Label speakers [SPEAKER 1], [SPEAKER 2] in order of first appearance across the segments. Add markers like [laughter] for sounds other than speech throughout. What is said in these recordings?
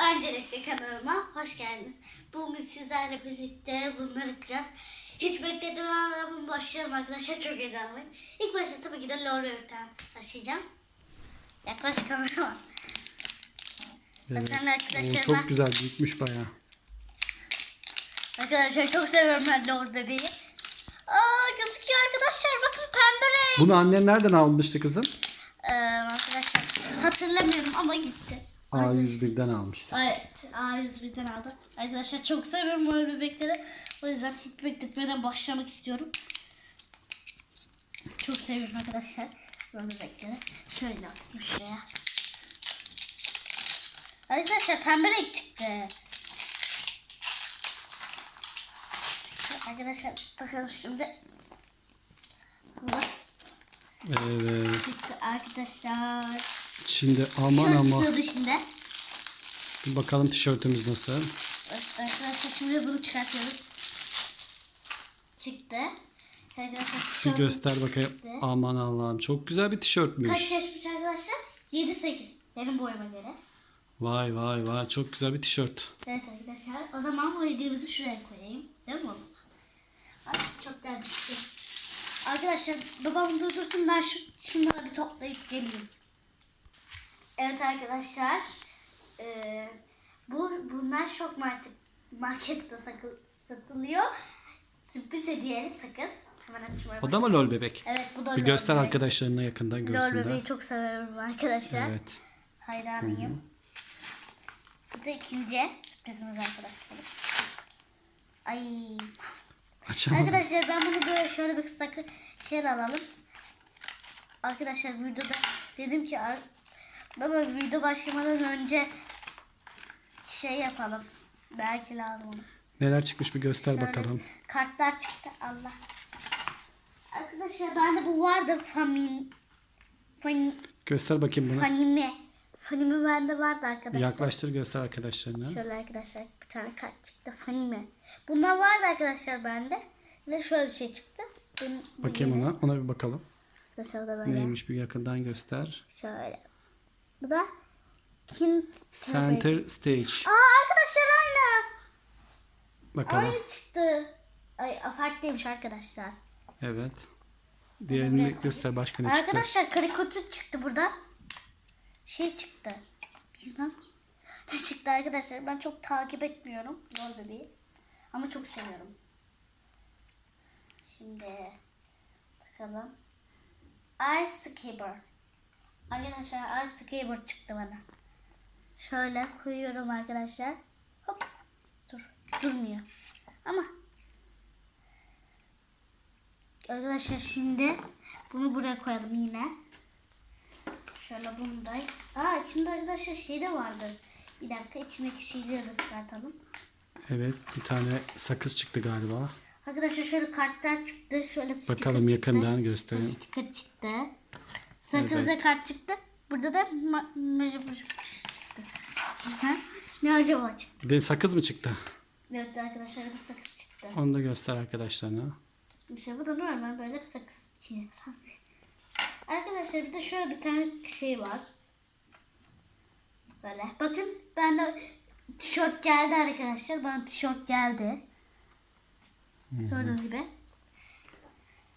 [SPEAKER 1] Öncelikle kanalıma hoş geldiniz. Bugün sizlerle birlikte bunları yapacağız. Hiç beklemeden başlayalım arkadaşlar. Çok heyecanlıyım. İlk başta tabii ki de Lord Bebek'ten başlayacağım. Yaklaş kamerama.
[SPEAKER 2] Evet. Oo, çok güzel büyütmüş bayağı.
[SPEAKER 1] Arkadaşlar çok seviyorum ben Lord Bebeği. Aa gözüküyor arkadaşlar. Bakın pembe renk.
[SPEAKER 2] Bunu annen nereden almıştı kızım?
[SPEAKER 1] Ee, arkadaşlar hatırlamıyorum ama gitti.
[SPEAKER 2] A101'den almıştı.
[SPEAKER 1] Evet, A101'den aldım. Arkadaşlar çok seviyorum o bebekleri. O yüzden hiç bekletmeden başlamak istiyorum. Çok seviyorum arkadaşlar bu bebekleri. Şöyle atayım şuraya. Arkadaşlar pembe renk çıktı. Arkadaşlar bakalım şimdi.
[SPEAKER 2] Evet.
[SPEAKER 1] çıktı arkadaşlar.
[SPEAKER 2] Şimdi aman
[SPEAKER 1] Şöyle
[SPEAKER 2] ama
[SPEAKER 1] çıkıyordu şimdi.
[SPEAKER 2] bir bakalım tişörtümüz nasıl.
[SPEAKER 1] Arkadaşlar şimdi bunu çıkartıyoruz. Çıktı. Arkadaşlar
[SPEAKER 2] Bir
[SPEAKER 1] tişört
[SPEAKER 2] göster bakayım.
[SPEAKER 1] çıktı.
[SPEAKER 2] Aman Allah'ım çok güzel bir
[SPEAKER 1] Kaç
[SPEAKER 2] tişörtmüş.
[SPEAKER 1] yaşmış arkadaşlar? 7-8. Benim boyuma göre.
[SPEAKER 2] Vay vay vay çok güzel bir tişört.
[SPEAKER 1] Evet arkadaşlar. O zaman bu hediyemizi şuraya koyayım. Değil mi? Ay, çok güzel çıktı. Arkadaşlar babam durdursun ben şu, şunları bir toplayıp geleyim. Evet arkadaşlar. Ee, bu bunlar şok market, markette sakı- satılıyor. Sürpriz hediyeli sakız. Hemen açmaya
[SPEAKER 2] O da mı lol bebek?
[SPEAKER 1] Evet bu da
[SPEAKER 2] Bir
[SPEAKER 1] lol
[SPEAKER 2] göster
[SPEAKER 1] bebek.
[SPEAKER 2] arkadaşlarına yakından
[SPEAKER 1] Lol
[SPEAKER 2] görsünler.
[SPEAKER 1] bebeği çok severim arkadaşlar.
[SPEAKER 2] Evet.
[SPEAKER 1] Hayranıyım. Bu da ikinci sürprizimiz arkadaşlar. Ay.
[SPEAKER 2] Açamadım.
[SPEAKER 1] Arkadaşlar ben bunu böyle şöyle bir sakı şey alalım. Arkadaşlar videoda dedim ki ar- baba video başlamadan önce şey yapalım. Belki lazım.
[SPEAKER 2] Neler çıkmış bir göster
[SPEAKER 1] Şöyle
[SPEAKER 2] bakalım.
[SPEAKER 1] Kartlar çıktı Allah. Arkadaşlar bende bu vardı famin fan,
[SPEAKER 2] Göster bakayım bunu.
[SPEAKER 1] fanime. Fanime bende vardı arkadaşlar.
[SPEAKER 2] Yaklaştır göster arkadaşlarına.
[SPEAKER 1] Şöyle arkadaşlar bir tane kart çıktı. Fanime. Bunlar vardı arkadaşlar bende. De şöyle bir şey çıktı. Bunun-
[SPEAKER 2] Bakayım ona. Ona bir bakalım.
[SPEAKER 1] Arkadaşlar da böyle.
[SPEAKER 2] Neymiş bir yakından göster.
[SPEAKER 1] Şöyle. Bu da Kin
[SPEAKER 2] Center Stage.
[SPEAKER 1] Aa arkadaşlar aynı.
[SPEAKER 2] Bakalım.
[SPEAKER 1] Aynı çıktı. Ay farklıymış arkadaşlar.
[SPEAKER 2] Evet. Diğerini göster başka ne çıktı?
[SPEAKER 1] Arkadaşlar karikatür çıktı burada. Şey çıktı. Bilmem ki. Ne çıktı arkadaşlar? Ben çok takip etmiyorum. Lol bebeği. Ama çok seviyorum. Şimdi bakalım. Ice Skater. Arkadaşlar Ice Skater çıktı bana. Şöyle koyuyorum arkadaşlar. Hop. Dur. Durmuyor. Ama Arkadaşlar şimdi bunu buraya koyalım yine. Şöyle bunu da. Aa içinde arkadaşlar şey de vardı. Bir dakika içindeki şeyleri de çıkartalım.
[SPEAKER 2] Evet bir tane sakız çıktı galiba.
[SPEAKER 1] Arkadaşlar şöyle kartlar çıktı. Şöyle
[SPEAKER 2] Bakalım
[SPEAKER 1] çıktı.
[SPEAKER 2] yakından gösterelim.
[SPEAKER 1] Sticker çıktı. Sakız
[SPEAKER 2] Evet.
[SPEAKER 1] ve kart çıktı. Burada da mecbur çıktı. Ne acaba çıktı?
[SPEAKER 2] Bir de sakız mı çıktı?
[SPEAKER 1] Evet arkadaşlar de sakız çıktı.
[SPEAKER 2] Onu da göster arkadaşlarına.
[SPEAKER 1] İşte bu da normal böyle bir sakız. Arkadaşlar bir de şöyle bir tane şey var. Böyle. Bakın ben de tişört geldi arkadaşlar. Bana tişört geldi. Gördüğünüz gibi.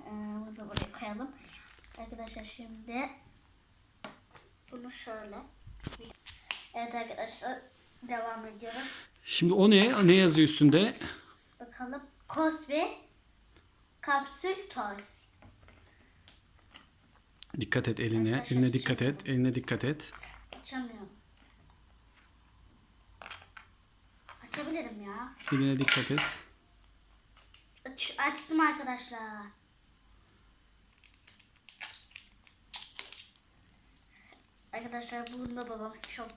[SPEAKER 1] Ee, bunu da buraya koyalım. Arkadaşlar şimdi bunu şöyle. Evet arkadaşlar devam ediyoruz.
[SPEAKER 2] Şimdi o ne? Ne yazıyor üstünde?
[SPEAKER 1] Bakalım. Cosby Kapsül Toys.
[SPEAKER 2] Dikkat et eline. Eline dikkat et. Eline dikkat et.
[SPEAKER 1] Açamıyorum. Açabilirim ya.
[SPEAKER 2] Eline dikkat et.
[SPEAKER 1] Aç, açtım arkadaşlar. Arkadaşlar bunu da babam çok...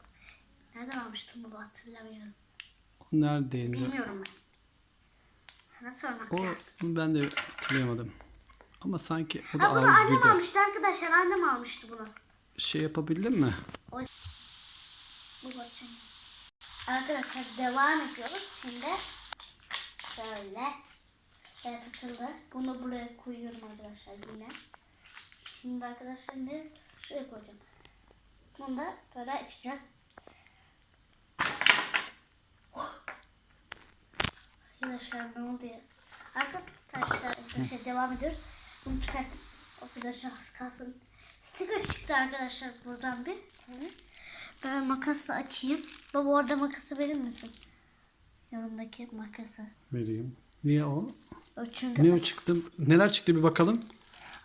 [SPEAKER 1] Nereden almıştım baba hatırlamıyorum.
[SPEAKER 2] Neredeydi?
[SPEAKER 1] Bilmiyorum ben. Sana sormak
[SPEAKER 2] O
[SPEAKER 1] lazım.
[SPEAKER 2] ben de hatırlayamadım. Ama sanki o da
[SPEAKER 1] Ha bunu annem
[SPEAKER 2] A101'de.
[SPEAKER 1] almıştı arkadaşlar. Annem almıştı bunu.
[SPEAKER 2] Şey yapabildin mi?
[SPEAKER 1] O... Bu bakacağım. Arkadaşlar devam ediyoruz. Şimdi şöyle. Evet açıldı. Bunu buraya koyuyorum arkadaşlar yine. Şimdi arkadaşlar ne? Şuraya koyacağım. Bunu da böyle açacağız. Oh. Arkadaşlar şey ne oldu ya? Arkadaşlar arkadaşlar şey devam ediyoruz. Bunu çıkarttım. Arkadaşlar az kalsın. Sticker çıktı arkadaşlar buradan bir. Ben makası açayım. Baba orada makası verir misin? Yanındaki makası.
[SPEAKER 2] Vereyim. Niye o?
[SPEAKER 1] o çünkü
[SPEAKER 2] ne o çıktı? Neler çıktı bir bakalım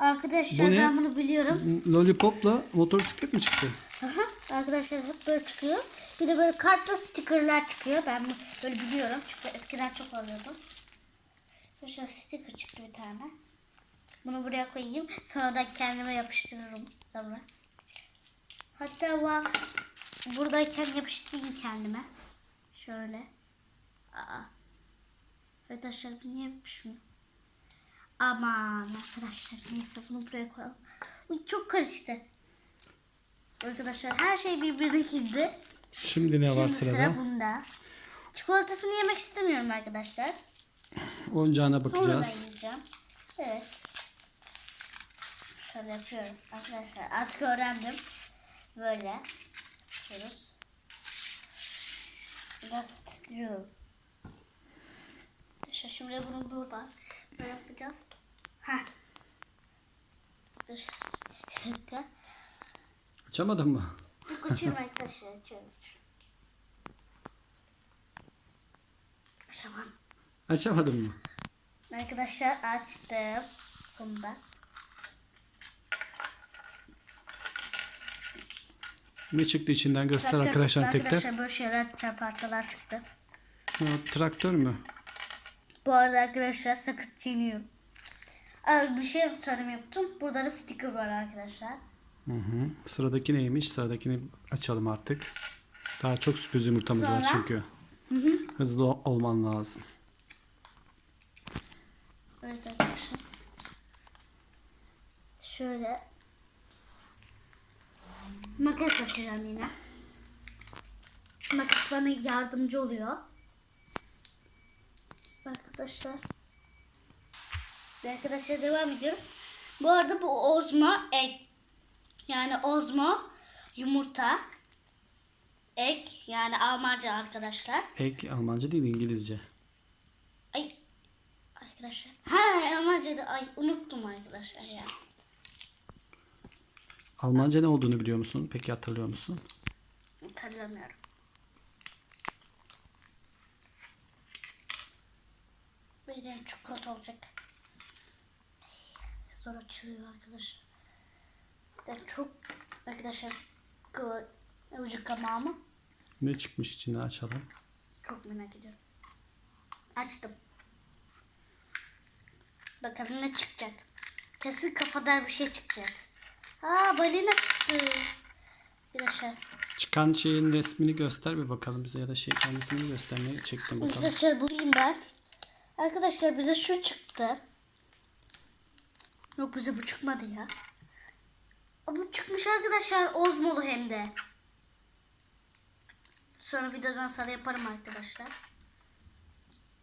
[SPEAKER 1] arkadaşlar
[SPEAKER 2] Bu ne?
[SPEAKER 1] ben bunu biliyorum.
[SPEAKER 2] Lollipop'la motosiklet mi çıktı?
[SPEAKER 1] Aha, arkadaşlar hep böyle çıkıyor. Bir de böyle kartla stickerlar çıkıyor. Ben bu- böyle biliyorum. Çünkü eskiden çok alıyordum. Arkadaşlar sticker çıktı bir tane. Bunu buraya koyayım. Sonra da kendime yapıştırırım sonra. Hatta va buradayken yapıştırayım kendime. Şöyle. Aa. Arkadaşlar bu niye yapışmıyor? Aman arkadaşlar neyse bunu buraya koyalım. Çok karıştı. Arkadaşlar her şey birbirine girdi.
[SPEAKER 2] Şimdi ne var
[SPEAKER 1] Şimdi
[SPEAKER 2] sırada?
[SPEAKER 1] sıra bunda. Çikolatasını yemek istemiyorum arkadaşlar.
[SPEAKER 2] Oyuncağına
[SPEAKER 1] Sonra
[SPEAKER 2] bakacağız.
[SPEAKER 1] ben yiyeceğim. Evet. Şöyle yapıyorum arkadaşlar. Artık öğrendim. Böyle yapıyoruz. Biraz tıklıyorum. İşte şimdi bunu burada böyle yapacağız. Heh. Dur. Bir dakika.
[SPEAKER 2] Açamadın mı?
[SPEAKER 1] Çok açıyorum [laughs] arkadaşlar. Açıyorum. Açamadım.
[SPEAKER 2] Açamadın mı?
[SPEAKER 1] Arkadaşlar açtım. Sonunda.
[SPEAKER 2] Ne çıktı içinden göster
[SPEAKER 1] Traktör-
[SPEAKER 2] arkadaşlar tekrar.
[SPEAKER 1] Arkadaşlar böyle şeyler çarpartılar çıktı.
[SPEAKER 2] Ha, traktör mü?
[SPEAKER 1] Bu arada arkadaşlar sakız çiğniyorum. Abi bir şey söylemeyi unuttum. Burada da sticker var arkadaşlar.
[SPEAKER 2] Hı hı. Sıradaki neymiş? Sıradakini açalım artık. Daha çok sürpriz yumurtamız var
[SPEAKER 1] Sonra?
[SPEAKER 2] çünkü. Hızlı ol- olman lazım.
[SPEAKER 1] Evet arkadaşlar. Şöyle. Makas açacağım yine. Makas bana yardımcı oluyor. Arkadaşlar. Ve Arkadaşlar devam ediyorum. Bu arada bu ozma ek. Yani ozma yumurta. Ek yani Almanca arkadaşlar.
[SPEAKER 2] Ek Almanca değil İngilizce.
[SPEAKER 1] Ay arkadaşlar. Ha Almanca'da ay unuttum arkadaşlar ya.
[SPEAKER 2] Almanca ne olduğunu biliyor musun? Peki hatırlıyor musun?
[SPEAKER 1] Hatırlamıyorum. Benim çikolata olacak. Zor açılıyor arkadaşlar. De çok arkadaşlar kıvı ucu kamağımı
[SPEAKER 2] Ne çıkmış içinden açalım.
[SPEAKER 1] çok merak ediyorum. Açtım. Bakalım ne çıkacak. Kesin kafadar bir şey çıkacak. Aa balina çıktı. Arkadaşlar.
[SPEAKER 2] Çıkan şeyin resmini göster bir bakalım bize ya da şey kendisini göstermeye çektim bakalım.
[SPEAKER 1] Arkadaşlar bulayım ben. Arkadaşlar bize şu çıktı. Yok bize bu çıkmadı ya. Bu çıkmış arkadaşlar. Ozmolu hem de. Sonra videodan sonra yaparım arkadaşlar.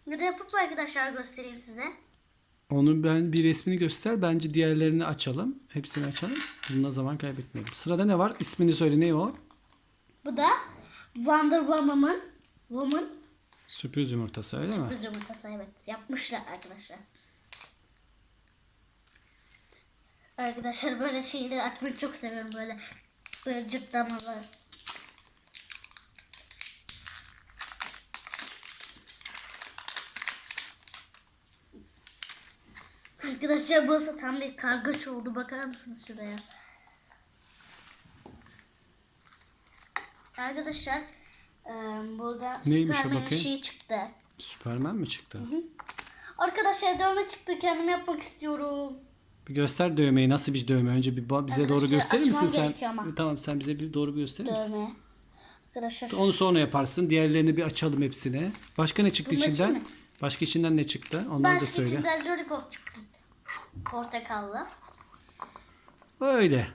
[SPEAKER 1] Ya da yapıp arkadaşlar göstereyim size.
[SPEAKER 2] Onu ben bir resmini göster. Bence diğerlerini açalım. Hepsini açalım. Bununla zaman kaybetmeyelim. Sırada ne var? İsmini söyle ne o?
[SPEAKER 1] Bu da Wonder Woman'ın Woman
[SPEAKER 2] Sürpriz yumurtası öyle mi?
[SPEAKER 1] Biz yumurtası evet yapmışlar arkadaşlar. Arkadaşlar böyle şeyleri açmayı çok seviyorum böyle böyle cırtlamalı. Arkadaşlar burası tam bir kargaş oldu. Bakar mısınız şuraya? Arkadaşlar burada
[SPEAKER 2] Neymiş bakayım?
[SPEAKER 1] şeyi çıktı.
[SPEAKER 2] Süpermen mi çıktı?
[SPEAKER 1] Arkadaşlar dövme çıktı. Kendim yapmak istiyorum.
[SPEAKER 2] Göster dövmeyi. Nasıl bir dövme? Önce bir ba- bize doğru gösterir misin sen?
[SPEAKER 1] gerekiyor ama.
[SPEAKER 2] Tamam sen bize bir doğru bir gösterir misin?
[SPEAKER 1] Dövme. Arkadaşlar
[SPEAKER 2] Onu sonra yaparsın. Diğerlerini bir açalım hepsini. Başka ne çıktı
[SPEAKER 1] Bunun
[SPEAKER 2] içinden?
[SPEAKER 1] içi mi?
[SPEAKER 2] Başka içinden ne çıktı? Onları da
[SPEAKER 1] başka
[SPEAKER 2] söyle.
[SPEAKER 1] içinden lollipop çıktı. Portakallı.
[SPEAKER 2] Öyle.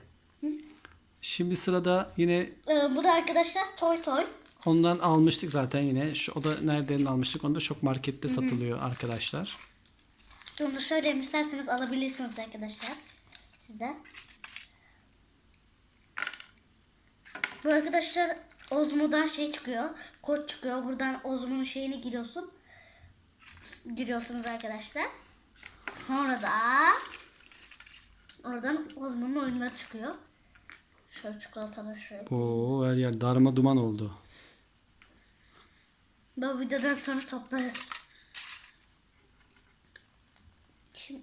[SPEAKER 2] Şimdi sırada yine
[SPEAKER 1] Ee, bu da arkadaşlar toy toy.
[SPEAKER 2] ondan almıştık zaten yine. Şu, o da nereden almıştık? Onu da şok markette satılıyor arkadaşlar.
[SPEAKER 1] Da söyleyeyim isterseniz alabilirsiniz arkadaşlar. Sizde. Bu arkadaşlar Ozmo'dan şey çıkıyor. Kod çıkıyor. Buradan Ozmo'nun şeyini giriyorsun. giriyorsunuz arkadaşlar. Sonra da oradan Ozman'ın oyunları çıkıyor. Şöyle çikolataları şuraya.
[SPEAKER 2] Oo her yer darma duman oldu.
[SPEAKER 1] Bu videodan sonra toplarız. Şimdi...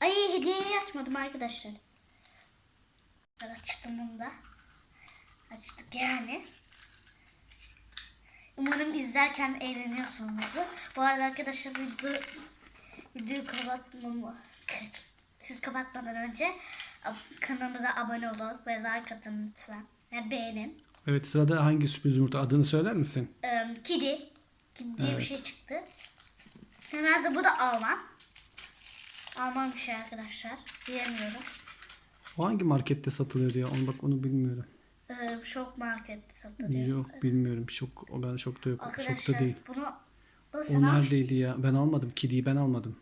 [SPEAKER 1] Ay hediyeyi açmadım arkadaşlar. Açtım bunu da. Açtık yani. Umarım izlerken eğleniyorsunuzdur. Bu arada arkadaşlar video, videoyu kapatmam siz kapatmadan önce kanalımıza abone olun ve like atın lütfen. Yani beğenin.
[SPEAKER 2] Evet sırada hangi sürpriz yumurta adını söyler misin?
[SPEAKER 1] Ee, kedi. Kedi diye bir
[SPEAKER 2] Evet.
[SPEAKER 1] şey çıktı. Herhalde bu da Alman. Alman bir şey arkadaşlar. Diyemiyorum.
[SPEAKER 2] O hangi markette satılıyor diye onu bak onu bilmiyorum.
[SPEAKER 1] Ee, şok markette satılıyor.
[SPEAKER 2] Yok bilmiyorum. Şok o ben şokta yok. Şokta
[SPEAKER 1] Arkadaşlar
[SPEAKER 2] değil.
[SPEAKER 1] bunu bunu
[SPEAKER 2] O
[SPEAKER 1] sen
[SPEAKER 2] neredeydi ya? Ben almadım. Kediyi ben almadım.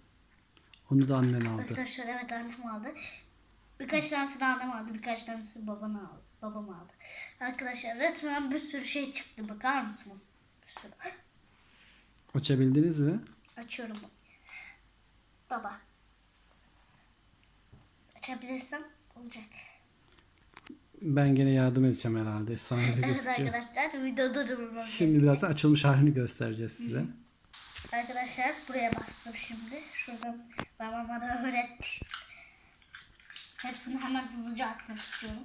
[SPEAKER 2] Onu da annen aldı.
[SPEAKER 1] Arkadaşlar evet annem aldı. Birkaç tanesini annem aldı. Birkaç tanesi babam aldı. Babam aldı. Arkadaşlar resmen bir sürü şey çıktı. Bakar mısınız? Bir sürü. [gasps]
[SPEAKER 2] Açabildiniz mi?
[SPEAKER 1] Açıyorum. Baba. Açabilirsem olacak.
[SPEAKER 2] Ben gene yardım edeceğim herhalde. Öyle [laughs]
[SPEAKER 1] Evet
[SPEAKER 2] gözüküyor.
[SPEAKER 1] arkadaşlar video durdurmam
[SPEAKER 2] Şimdi birazdan açılmış halini göstereceğiz size.
[SPEAKER 1] Arkadaşlar buraya bastım şimdi. Şuradan babama da öğretmiş. Hepsini hemen hızlıca atmak istiyorum.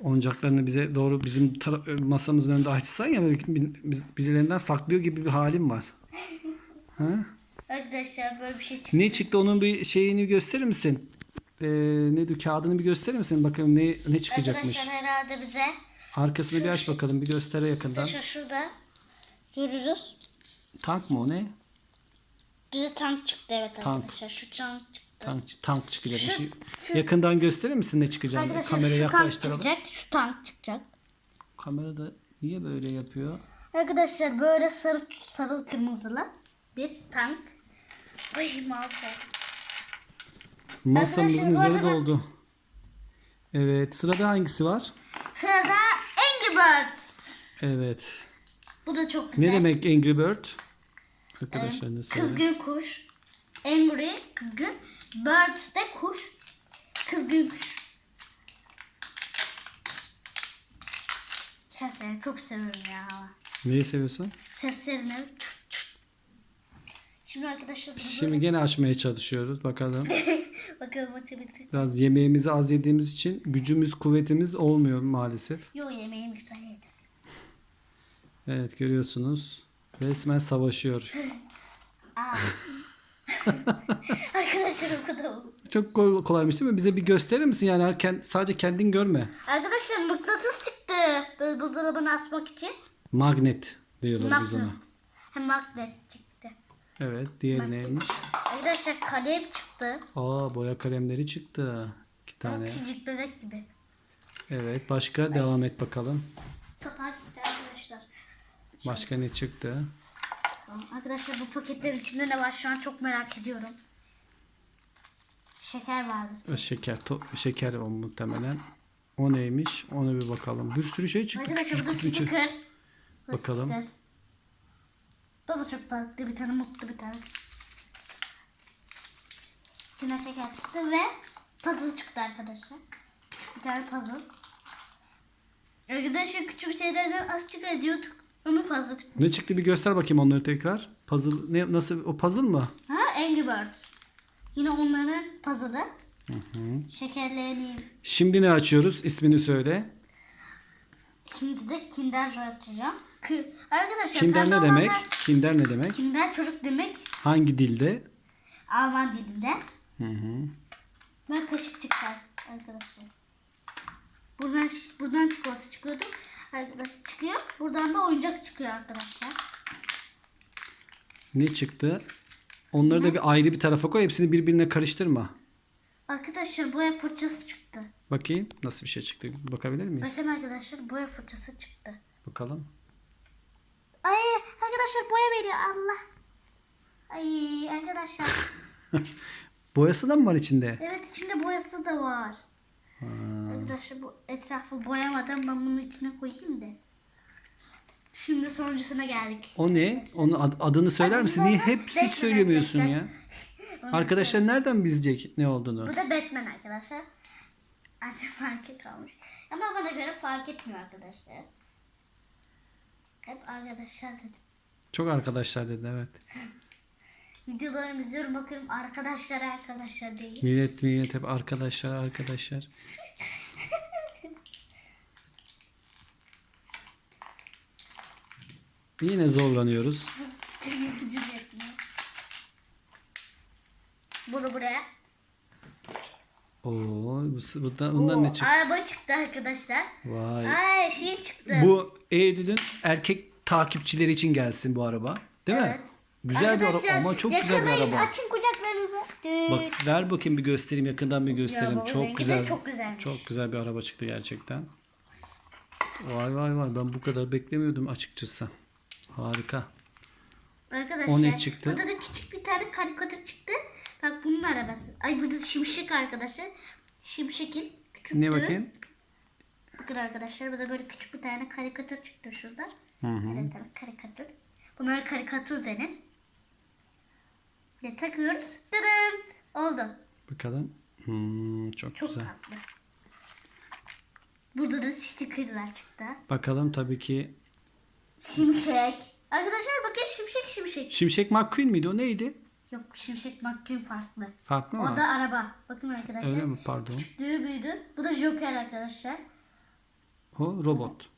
[SPEAKER 2] Oyuncaklarını bize doğru bizim masamızın önünde açsan ya böyle biz- birilerinden saklıyor gibi bir halim var. [laughs] Ha?
[SPEAKER 1] Arkadaşlar böyle bir şey çıktı.
[SPEAKER 2] Ne çıktı onun bir şeyini gösterir misin? Ee, ne diyor kağıdını bir gösterir misin? Bakalım ne ne çıkacakmış.
[SPEAKER 1] Arkadaşlar herhalde bize
[SPEAKER 2] Arkasını bir aç bakalım. Bir göstere yakından.
[SPEAKER 1] arkadaşlar şurada görürüz.
[SPEAKER 2] Tank mı o ne?
[SPEAKER 1] Bize tank çıktı evet
[SPEAKER 2] Tank.
[SPEAKER 1] arkadaşlar. Şu tank çıktı.
[SPEAKER 2] Tank, tank çıkacakmış.
[SPEAKER 1] Şu- şu-
[SPEAKER 2] Yakından gösterir misin ne çıkacağını?
[SPEAKER 1] Arkadaşlar
[SPEAKER 2] Kameraya
[SPEAKER 1] şu tank
[SPEAKER 2] yaklaştıralım.
[SPEAKER 1] çıkacak. Şu tank çıkacak.
[SPEAKER 2] Kamera da niye böyle yapıyor?
[SPEAKER 1] Arkadaşlar böyle sarı sarı kırmızılı bir tank. Ay mahvoldu.
[SPEAKER 2] Masamızın
[SPEAKER 1] Arkadaşlar, bu
[SPEAKER 2] üzeri
[SPEAKER 1] arada-
[SPEAKER 2] doldu. Evet. Sırada hangisi var?
[SPEAKER 1] Sırada Angry Birds.
[SPEAKER 2] Evet.
[SPEAKER 1] Bu da çok güzel.
[SPEAKER 2] Ne demek Angry Bird? Arkadaşlar ne söyle?
[SPEAKER 1] Kızgın kuş. Angry kızgın. Birds de kuş. Kızgın kuş. Seslerini çok seviyorum ya.
[SPEAKER 2] Neyi seviyorsun?
[SPEAKER 1] Seslerini. Şimdi arkadaşlar
[SPEAKER 2] Şimdi gene açmaya çalışıyoruz. Bakalım. [laughs]
[SPEAKER 1] bakalım açabilecek.
[SPEAKER 2] Biraz yemeğimizi az yediğimiz için gücümüz, kuvvetimiz olmuyor maalesef.
[SPEAKER 1] Yo yemeğim güzel yedim.
[SPEAKER 2] Evet görüyorsunuz. Resmen savaşıyor. [laughs]
[SPEAKER 1] Aa. [laughs] arkadaşlar o kadar oldu.
[SPEAKER 2] Çok kol- kolaymış değil mi? Bize bir gösterir misin? Yani erken, sadece kendin görme.
[SPEAKER 1] Arkadaşlar mıknatıs çıktı. Böyle buzdolabına asmak için.
[SPEAKER 2] Magnet diyorlar biz ona.
[SPEAKER 1] Magnet. Hem magnet çıktı.
[SPEAKER 2] Evet. Diğeri neymiş?
[SPEAKER 1] Arkadaşlar kalem çıktı.
[SPEAKER 2] Aa boya kalemleri çıktı. İki tane.
[SPEAKER 1] Küçücük bebek gibi.
[SPEAKER 2] Evet. Başka devam et bakalım.
[SPEAKER 1] Kapağı gitti arkadaşlar.
[SPEAKER 2] Başka ne çıktı?
[SPEAKER 1] Arkadaşlar bu paketlerin içinde ne var şu an çok merak ediyorum. Şeker vardı.
[SPEAKER 2] Şeker. To- şeker o muhtemelen. O neymiş? Ona bir bakalım. Bir sürü şey çıktı.
[SPEAKER 1] Arkadaşlar
[SPEAKER 2] Küçük
[SPEAKER 1] bu da
[SPEAKER 2] kutunun içi.
[SPEAKER 1] sticker. Bu
[SPEAKER 2] Bakalım.
[SPEAKER 1] sticker. Bu da çok tatlı bir tane mutlu bir tane. İçine şeker çıktı ve puzzle çıktı arkadaşlar. Bir tane puzzle. Arkadaşlar küçük şeylerden az çıkar diyorduk. Ama fazla çıktı.
[SPEAKER 2] Ne çıktı bir göster bakayım onları tekrar. Puzzle ne nasıl o puzzle mı?
[SPEAKER 1] Ha Angry Birds. Yine onların puzzle'ı. Şekerlerini
[SPEAKER 2] Şimdi ne açıyoruz? İsmini söyle.
[SPEAKER 1] Şimdi de Kinder Joy açacağım. Kı- Arkadaşlar
[SPEAKER 2] Kinder
[SPEAKER 1] pembe
[SPEAKER 2] ne demek?
[SPEAKER 1] olanlar-
[SPEAKER 2] Kinder ne demek?
[SPEAKER 1] Kinder çocuk demek
[SPEAKER 2] Hangi dilde?
[SPEAKER 1] Alman dilinde.
[SPEAKER 2] Hı hı.
[SPEAKER 1] Ve kaşık çıktı arkadaşlar. Buradan, buradan çikolata çıkıyordu. Arkadaşlar çıkıyor. Buradan da oyuncak çıkıyor arkadaşlar.
[SPEAKER 2] Ne çıktı? Onları da bir ayrı bir tarafa koy. Hepsini birbirine karıştırma.
[SPEAKER 1] Arkadaşlar boya fırçası çıktı.
[SPEAKER 2] Bakayım nasıl bir şey çıktı. Bakabilir miyiz?
[SPEAKER 1] Bakın arkadaşlar boya fırçası çıktı.
[SPEAKER 2] Bakalım.
[SPEAKER 1] Ay arkadaşlar boya veriyor Allah. Ay arkadaşlar. [laughs]
[SPEAKER 2] Boyası da mı var içinde?
[SPEAKER 1] Evet içinde boyası da var. Arkadaşlar bu etrafı boyamadan ben bunu içine koyayım da. Şimdi sonuncusuna geldik.
[SPEAKER 2] O ne? Onun ad- adını söyler misin? Niye hep hiç
[SPEAKER 1] Batman
[SPEAKER 2] söylemiyorsun ya?
[SPEAKER 1] arkadaşlar. [laughs]
[SPEAKER 2] Arkadaşlar nereden bilecek ne olduğunu?
[SPEAKER 1] Bu da Batman arkadaşlar. Anne fark kalmış. Ama bana göre fark etmiyor arkadaşlar. Hep arkadaşlar dedim.
[SPEAKER 2] Çok arkadaşlar dedi evet. [laughs]
[SPEAKER 1] Videolarımı izliyorum bakıyorum arkadaşlar arkadaşlar değil.
[SPEAKER 2] Millet millet hep arkadaşlar arkadaşlar. [laughs] Yine zorlanıyoruz. [laughs]
[SPEAKER 1] Bunu buraya.
[SPEAKER 2] Oo, bu, bu da, bundan ne
[SPEAKER 1] Oo,
[SPEAKER 2] çıktı?
[SPEAKER 1] Araba çıktı arkadaşlar.
[SPEAKER 2] Vay.
[SPEAKER 1] Ay şey çıktı.
[SPEAKER 2] Bu Eylül'ün erkek takipçileri için gelsin bu araba. Değil mi?
[SPEAKER 1] Evet.
[SPEAKER 2] Güzel bir araba ama çok güzel bir
[SPEAKER 1] yakalayın,
[SPEAKER 2] araba.
[SPEAKER 1] Açın kucaklarınızı.
[SPEAKER 2] Bak ver bakayım bir göstereyim yakından bir göstereyim.
[SPEAKER 1] baba,
[SPEAKER 2] çok
[SPEAKER 1] rengi de
[SPEAKER 2] güzel.
[SPEAKER 1] çok güzelmiş.
[SPEAKER 2] Çok güzel bir araba çıktı gerçekten. Vay vay vay ben bu kadar beklemiyordum açıkçası. Harika.
[SPEAKER 1] Arkadaşlar
[SPEAKER 2] O ne çıktı?
[SPEAKER 1] burada da küçük bir tane karikatür çıktı. Bak bunun arabası. Ay burada da şimşek arkadaşlar. Şimşekin küçüktü.
[SPEAKER 2] Ne bakayım?
[SPEAKER 1] Bakın arkadaşlar burada böyle küçük bir tane karikatür çıktı şurada.
[SPEAKER 2] Hı hı.
[SPEAKER 1] Evet tabii karikatür. Bunlar karikatür denir. Ne takıyoruz? Dırınt. Oldu.
[SPEAKER 2] Bakalım. Hmm, çok,
[SPEAKER 1] Çok
[SPEAKER 2] güzel.
[SPEAKER 1] tatlı. Burada da stickerlar çıktı.
[SPEAKER 2] Bakalım tabii ki.
[SPEAKER 1] Şimşek. Arkadaşlar bakın şimşek şimşek.
[SPEAKER 2] Şimşek McQueen miydi o neydi?
[SPEAKER 1] Yok şimşek McQueen farklı.
[SPEAKER 2] Farklı
[SPEAKER 1] O
[SPEAKER 2] mı?
[SPEAKER 1] da araba. Bakın arkadaşlar.
[SPEAKER 2] Öyle mi? Pardon.
[SPEAKER 1] Küçüklüğü büyüdü. Bu da Joker arkadaşlar.
[SPEAKER 2] O robot.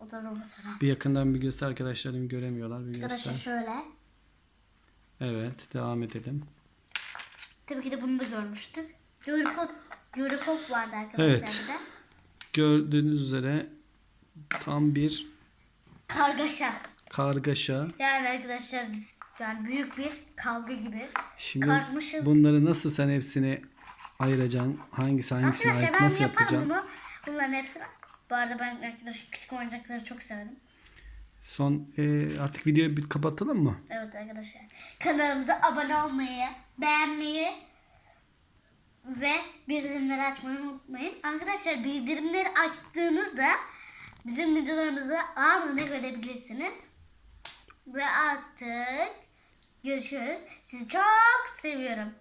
[SPEAKER 1] O da robot adam.
[SPEAKER 2] Bir yakından bir göster arkadaşlarım göremiyorlar. Bir
[SPEAKER 1] Arkadaşlar
[SPEAKER 2] göster.
[SPEAKER 1] şöyle.
[SPEAKER 2] Evet devam edelim.
[SPEAKER 1] Tabii ki de bunu da görmüştük. Lollipop, Lollipop vardı arkadaşlar
[SPEAKER 2] Evet.
[SPEAKER 1] bir de.
[SPEAKER 2] Gördüğünüz üzere tam bir
[SPEAKER 1] Kargaşa.
[SPEAKER 2] kargaşa.
[SPEAKER 1] Yani arkadaşlar yani büyük bir kavga gibi.
[SPEAKER 2] Şimdi
[SPEAKER 1] Karmaşa.
[SPEAKER 2] bunları nasıl sen hepsini ayıracaksın? Hangisi hangisine
[SPEAKER 1] Arkadaşlar
[SPEAKER 2] ait?
[SPEAKER 1] ben
[SPEAKER 2] Nasıl
[SPEAKER 1] yaparım
[SPEAKER 2] yapacaksın?
[SPEAKER 1] bunu. Bunların hepsini. Bu arada ben arkadaşlar küçük oyuncakları çok severim.
[SPEAKER 2] Son e, artık videoyu bir kapatalım mı?
[SPEAKER 1] Evet arkadaşlar. Kanalımıza abone olmayı, beğenmeyi ve bildirimleri açmayı unutmayın. Arkadaşlar bildirimleri açtığınızda bizim videolarımızı anında görebilirsiniz. Ve artık görüşürüz. Sizi çok seviyorum.